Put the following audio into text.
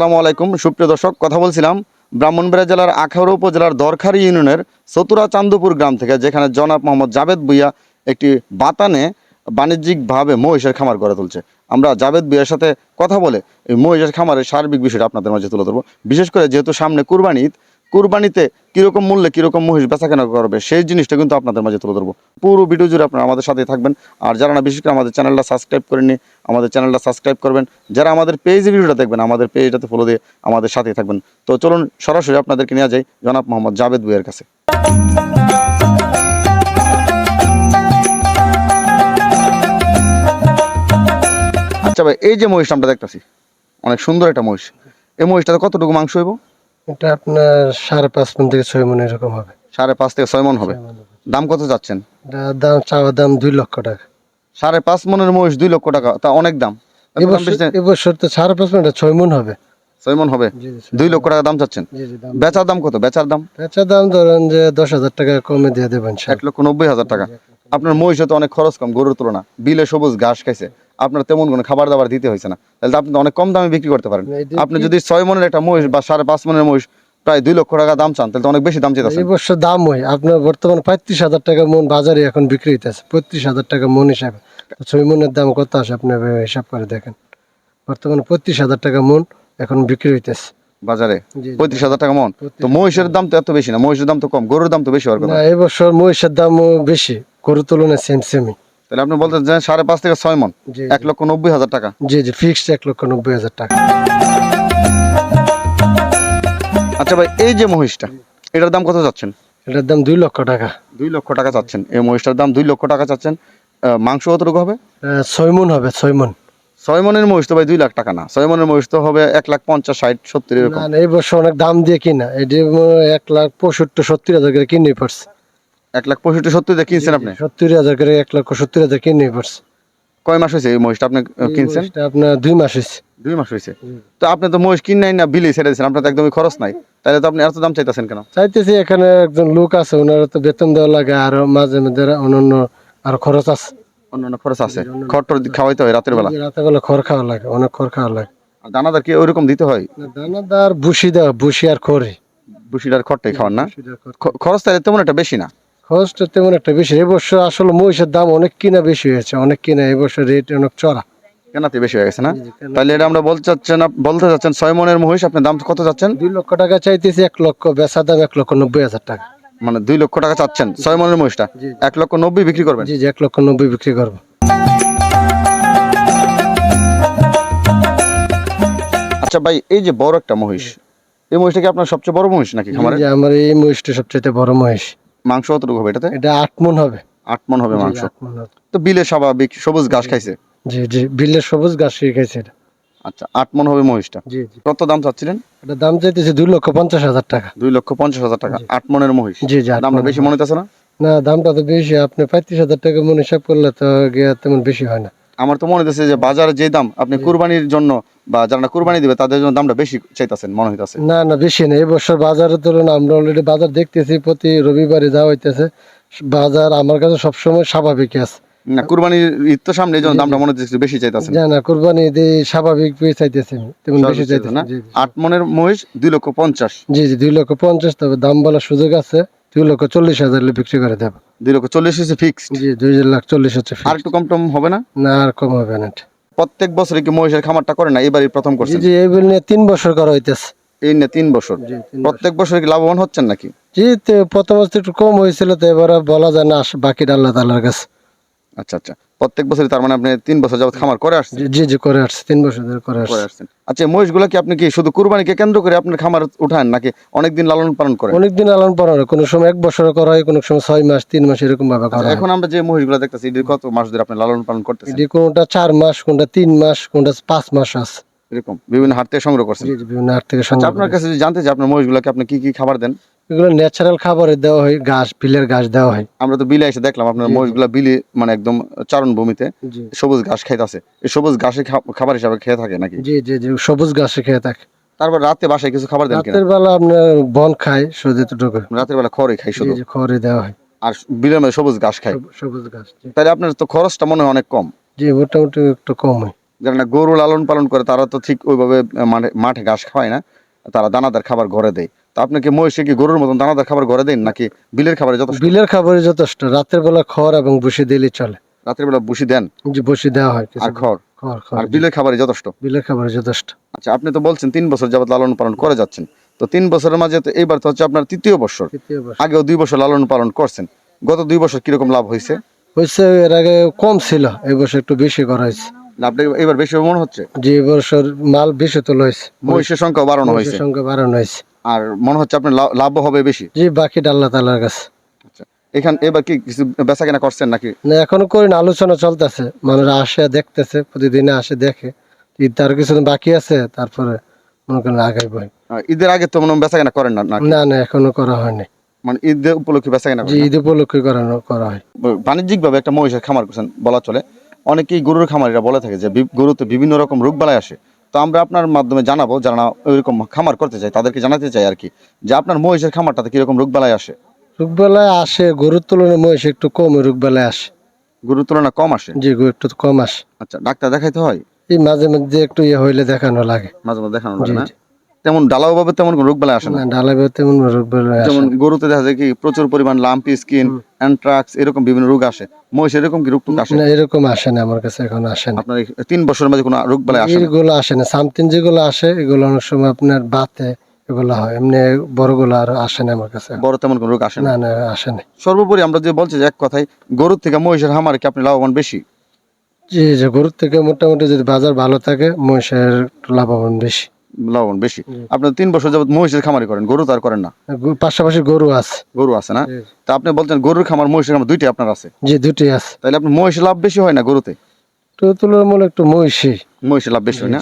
আসসালামু আলাইকুম। সুপ্রিয় দর্শক, কথা বলছিলাম ব্রাহ্মণবাড়িয়া জেলার আখাউড়া উপজেলার দরখারি ইউনিয়নের চতুরা চান্দপুর গ্রাম থেকে, যেখানে জনাব মোহাম্মদ জাবেদ বুইয়া একটি বাতানে বাণিজ্যিকভাবে মহিষের খামার গড়ে তুলছে। আমরা জাবেদ বইয়ের সাথে কথা বলে এই মহিষের খামারের সার্বিক বিষয়টা আপনাদের মাঝে তুলে ধরবো। বিশেষ করে যেহেতু সামনে কুরবানি কুরবানিতে কীরকম মূল্যে, কীরকম মহিষ বেচা কেনা করবে, সেই জিনিসটা কিন্তু আপনাদের মাঝে তুলে ধরবো। পুরো ভিডিও জুড়ে আপনারা আমাদের সাথে থাকবেন। আর যারা না, বিশেষ করে আমাদের চ্যানেলটা সাবস্ক্রাইব করেননি, আমাদের চ্যানেলটা সাবস্ক্রাইব করবেন। যারা আমাদের পেজে ভিডিওটা দেখবেন, আমাদের পেজটাতে ফলো দিয়ে আমাদের সাথেই থাকবেন। তো চলুন, সরাসরি আপনাদেরকে নিয়ে যাই জনাব মোহাম্মদ জাভেদ বুয়ের কাছে। আচ্ছা ভাই, এই যে মহিষটা আমরা দেখতেছি, অনেক সুন্দর একটা মহিষ। এই মহিষটাতে কতটুকু মাংস হইব? এটা আপনার সাড়ে পাঁচ মন থেকে ছয় মন এরকম হবে। সাড়ে পাঁচ থেকে ছয় মন হবে? দাম কত যাচ্ছেন? দাম দাম দুই লক্ষ টাকা। সাড়ে পাঁচ মনের মহিষ দুই লক্ষ টাকা তা অনেক দাম। এবছর তো সাড়ে পাঁচ মন ছয় মন হবে। ছয় মন হবে? দুই লক্ষ টাকা দাম চাচ্ছেন? বেচার দাম কত? বেচার দাম? পেঁচা দাম ধরেন যে দশ হাজার টাকা কমে দিয়ে দেবেন এক লক্ষ নব্বই হাজার টাকা। আপনার মহিষে তো অনেক খরচ কম গরুর তুলনা। বিলে সবুজ ঘাস খাইছে। আপনার তেমন কোনো খাবার দাবার দিতে হয়েছে না। তাহলে আপনি অনেক কম দামে বিক্রি করতে পারেন। আপনি যদি ছয় মনের একটা মহিষ বা সাড়ে পাঁচ মনের মহিষ প্রায় দুই লক্ষ টাকা দাম চান তাহলে অনেক বেশি দাম এই বছর দাম হয়। আপনার বর্তমান পঁয়ত্রিশ হাজার টাকা মন বাজারে এখন বিক্রি হইতেছে। পঁয়ত্রিশ হাজার টাকা মন হিসাবে। ছয় মনের দাম কত আসে আপনি হিসাব করে দেখেন। বর্তমানে পঁয়ত্রিশ হাজার টাকা মন এখন বিক্রি হইতেছে। বাজারে। পঁয়ত্রিশ হাজার টাকা মন? তো মহিষের দাম তো এত বেশি না। মহিষের দাম তো কম। গরুর দাম তো বেশি হওয়ার কথা। না এবছর মহিষের দামও বেশি। গরুর তুলনায় সেম সেমই তাহলে আপনি বলতে চান সাড়ে পাঁচ থেকে ছয় মন। এক লক্ষ নব্বই হাজার টাকা। জি জি ফিক্সড এক লক্ষ নব্বই হাজার টাকা। আচ্ছা ভাই এই যে মহিষটা এটার দাম কত যাচ্ছেন এটার দাম দুই লক্ষ টাকা। দুই লক্ষ টাকা চাচ্ছেন। এই মহিষটার দাম দুই লক্ষ টাকা চাচ্ছেন। মাংস কতটুকু হবে? ছয় মন হবে ছয় মন। ছয় মনের মহিষ তো ভাই দুই লাখ টাকা না। ছয় মনের মহিষ তো হবে এক লাখ পঞ্চাশ ষাট সত্তর এরকম। এই বছর অনেক দাম দিয়ে কিনা। এটি ম- এক লাখ পঁয়ষট্টি সত্তর হাজার করে কিনে পড়ছে এক লাখ পঁয়ষট্টি সত্তর দিয়ে কিনছেন আপনি? সত্তর হাজার করে এক লক্ষ সত্তর হাজার কিনে কয় মাস হয়েছে এই মহিষটা আপনি কিনছেন? আপনার দুই মাস হয়েছে। দুই মাস হয়েছে। তো আপনি তো মহিষ কিনাই না বিলি ছেড়ে দিয়েছেন আপনার তো একদমই খরচ নাই। তাহলে তো আপনি এত দাম চাইতেছেন কেন? চাইতেছি এখানে একজন লোক আছে ওনারা তো বেতন দেওয়া লাগে আর মাঝে মাঝে অন্যান্য আর খরচ আছে। অন্যান্য খরচ আছে। খড় টর খাওয়াইতে হয় রাতের বেলা। রাতে বেলা খড় খাওয়া লাগে অনেক খড় খাওয়া লাগে। আর দানাদার কি ওইরকম দিতে হয়? দানাদার ভুসি দেওয়া ভুসি আর খড়ি। বুসিটার খড়টাই খাওয়ান না? খরচ তাহলে তেমন একটা বেশি না। খরচটা তেমন একটা বেশি। এবছর আসলে মহিষের দাম অনেক কিনা বেশি হয়েছে। অনেক কিনা এবছর রেট অনেক চড়া। কেনাতে বেশি হয়ে গেছে না? তাহলে এটা আমরা বলতে চাচ্ছেন বলতে চাচ্ছেন ছয় মনের মহিষ আপনি দাম কত চাচ্ছেন? দুই লক্ষ টাকা চাইতেছি এক লক্ষ বেচা দাম এক লক্ষ নব্বই হাজার টাকা। মানে দুই লক্ষ টাকা চাচ্ছেন ছয় মনের মহিষটা? এক লক্ষ নব্বই বিক্রি করবেন? জি জি এক লক্ষ নব্বই বিক্রি করব। আচ্ছা ভাই এই যে বড় একটা মহিষ এই মহিষটা কি আপনার সবচেয়ে বড় মহিষ নাকি আমার এই মহিষটা সবচেয়ে বড় মহিষ। মাংস কতটুকু হবে এটাতে? এটা আট মন হবে। আট মন হবে মাংস। তো বিলে স্বাভাবিক সবুজ ঘাস খাইছে? জি জি বিলের সবুজ গাছ শিখেছে এটা। আচ্ছা আট মন হবে মহিষটা। জি জি। কত দাম চাচ্ছিলেন? এটা দাম চাইতেছে দুই লক্ষ পঞ্চাশ হাজার টাকা। দুই লক্ষ পঞ্চাশ হাজার টাকা। আট মনের মহিষ। জি জি দামটা বেশি মনে হইতেছে না? না দামটা তো বেশি। আপনি পঁয়ত্রিশ হাজার টাকা মনে হিসাব করলে তো গিয়া তেমন বেশি হয় না। আমার তো মনে হইতেছে যে বাজারে যে দাম আপনি কুরবানির জন্য বা যারা না কুরবানি দিবে তাদের জন্য দামটা বেশি চাইতেছেন মনে হইতেছে। না না বেশি না। এবছর বাজারের তুলনায় আমরা অলরেডি বাজার দেখতেছি প্রতি রবিবারে যাওয়া হইতেছে বাজার আমার কাছে সবসময় স্বাভাবিক আছে। না কুরবানির ঈদ তো সামনে জন্য দামটা মনে হচ্ছে বেশি চাইতেছেন। জানা কোরবানি দিয়ে স্বাভাবিক পেয়ে চাইতেছি তেমন বেশি চাইতেছি না। আট মনের মহিষ দুই লক্ষ পঞ্চাশ। জি জি দুই লক্ষ পঞ্চাশ তবে দাম বলার সুযোগ আছে। দুই লক্ষ চল্লিশ হাজার বিক্রি করে দেবো। দুই লক্ষ চল্লিশ হচ্ছে ফিক্স জি দুই লাখ চল্লিশ হচ্ছে আর একটু কম টম হবে না? না আর কম হবে না প্রত্যেক বছরে কি মহিষের খামারটা করে না? এবারই প্রথম করছে জি এই বিল নিয়ে তিন বছর করা হইতেছে। এই নিয়ে তিন বছর? প্রত্যেক বছরে কি লাভবান হচ্ছেন নাকি? জি প্রথম অবস্থা একটু কম হয়েছিল তো এবারে বলা যায় না বাকিটা আল্লাহ তালার কাছে। আচ্ছা আচ্ছা। প্রত্যেক বছরে তার মানে আপনি তিন বছর যাবত খামার করে আসছেন? জি জি করে আসছে তিন বছর ধরে করে আসছেন। আচ্ছা মহিষগুলো কি আপনি কি শুধু কুরবানিকে কেন্দ্র করে আপনার খামার উঠান নাকি অনেকদিন লালন পালন করেন? অনেকদিন আলান পর কোনো সময় এক বছর করা হয় কোনো সময় ছয় মাস তিন মাস এরকম ভাবে করা হয়। এখন আমরা যে মহিষগুলো দেখতেছি এটি কত মাস ধরে আপনি লালন পালন করতেছেন? এটি কোনটা চার মাস কোনটা তিন মাস কোনটা পাঁচ মাস আছে। এরকম বিভিন্ন হাট থেকে সংগ্রহ করছেন? জি বিভিন্ন হাট থেকে আচ্ছা সংগ্রহ আপনার। কাছে জানতে চাই আপনার মহিষগুলোকে আপনি কি কি খাবার দেন? এগুলো ন্যাচারাল খাবারে দেওয়া হয় ঘাস বিলের ঘাস দেওয়া হয়। আমরা তো বিলে এসে দেখলাম আপনার। মহিষগুলো বিলি মানে একদম চারণ ভূমিতে সবুজ ঘাস খাইতেছে। এই সবুজ ঘাসে খাবার হিসাবে খেয়ে থাকে নাকি? জি জি জি সবুজ ঘাস খেয়ে থাকে। তারপর রাতে বাসায় কিছু খাবার দেন কিনা? রাতের বেলা আপনার বন খায় শুধু এতটুকু। রাতের বেলা খড়ই খাই শুধু। খড়ে দেওয়া হয়। আর বিলের মধ্যে সবুজ ঘাস সব- সবুজ ঘাস তাহলে আপনার তো খরচটা মনে হয় অনেক কম। জি মোটামুটি একটু কম হয় যারা গরু লালন পালন করে তারা তো ঠিক ওইভাবে মাঠে মাঠে ঘাস খাওয়ায় না। তারা দানাদার খাবার ঘরে দেয়। তা আপনি কি মহিষে কি গরুর মতন দানাদার খাবার ঘরে দেন নাকি বিলের খাবারে যথেষ্ট? বিলের খাবারই যথেষ্ট। রাতের বেলা খড় এবং বসে দিলে চলে। রাত্রের বেলা বুসি দেন? যে বসে দেওয়া হয় কিছু। আর খড়? খড় আর বিলের খাবারে যথেষ্ট? বিলের খাবারই যথেষ্ট। আচ্ছা আপনি তো বলছেন তিন বছর যাবত লালন পালন করে যাচ্ছেন। তো তিন বছরের মাঝে তো এইবার তো হচ্ছে আপনার তৃতীয় বছর তৃতীয় বর্ষ। আগেও দুই বছর লালন পালন করছেন। গত দুই বছর কীরকম লাভ হয়েছে? হয়েছে এর আগে কম ছিল এই বছর একটু বেশি করা হয়েছে। লাভটা এবার বেশি মনে হচ্ছে? যে বছর মাল বেশি তোলা হয়েছে। মহিষের সংখ্যা বাড়ানো হয়েছে। সংখ্যা বাড়ানো হয়েছে। আর মনে হচ্ছে আপনার লাভ- হবে বেশি? আল্লাহ তালার কাছে। আচ্ছা এখান এবার কি কিছু বেচা কেনা করছেন নাকি? না এখনও আলোচনা চলতেছে। আসে দেখতেছে প্রতিদিনে আসে দেখে। ঈদ তার কিছুদিন বাকি আছে তারপরে মনে করেন আগাই বই। ঈদের আগে তো মনে হয় বেচা কেনা করেন না না না এখনও করা হয়নি। মানে ঈদের উপলক্ষে বেচা কেনা? ঈদ উপলক্ষে করানো করা হয়। বাণিজ্যিক ভাবে একটা মহিষের খামার করছেন বলা চলে। অনেকেই গরুর খামারিরা বলে থাকে যে গরুতে বিভিন্ন রকম রোগ বালাই আসে। তো আমরা আপনার মাধ্যমে জানাব যারা ওইরকম খামার করতে চায় তাদেরকে জানাতে চাই আর কি যে আপনার মহিষের খামারটাতে কীরকম রোগ বালাই আসে? আসে গরুর তুলনায় মহিষ একটু কম রোগবেলায় আসে। গরুর তুলনা কম আসে? যে গরু একটু কম আসে। আচ্ছা ডাক্তার দেখাইতে হয়? এই মাঝে মধ্যে একটু ইয়ে হইলে দেখানো লাগে। মাঝে মাঝে দেখানো জি, লাগে না? জি। তেমন ডালাও ভাবে তেমন কোনো রোগ বালাই আসে না। না ডালাবে তেমন রোগবেলায় আসে যেমন গরুতে দেখা যায় কি প্রচুর পরিমাণ লাম্পি স্কিন অ্যান্ট্রাক্স এরকম বিভিন্ন রোগ আসে। মহিষ এরকম কি রোগ টুক আসে? না এরকম আসে না আমার কাছে এখন আসে না। আপনার তিন বছরের মাঝে কোনো রোগ বালাই আসে এগুলো আসে না সামথিং যেগুলো আসে এগুলো অনেক সময় আপনার বাতে এগুলো হয় এমনি বড়গুলো আর আসে না আমার কাছে। বড় তেমন কোনো রোগ আসে না? না আসে না। সর্বোপরি আমরা যে বলছি যে এক কথায় গরুর থেকে মহিষের হামারে কি আপনি লাভবান বেশি? জি যে গরুর থেকে মোটামুটি যদি বাজার ভালো থাকে মহিষের লাভবান বেশি। লাভবান বেশি। আপনার তিন বছর যাবত মহিষের খামারি করেন গরু তো আর করেন না? পাশাপাশি গরু আছে। গরু আছে না? তা আপনি বলছেন গরুর খামার মহিষের খামার দুইটাই আপনার আছে? জি দুটি আছে। তাহলে আপনার মহিষের লাভ বেশি হয় না গরুতে? তো তুলনামূলক একটু মহিষী মহিষের লাভ বেশি হয় না?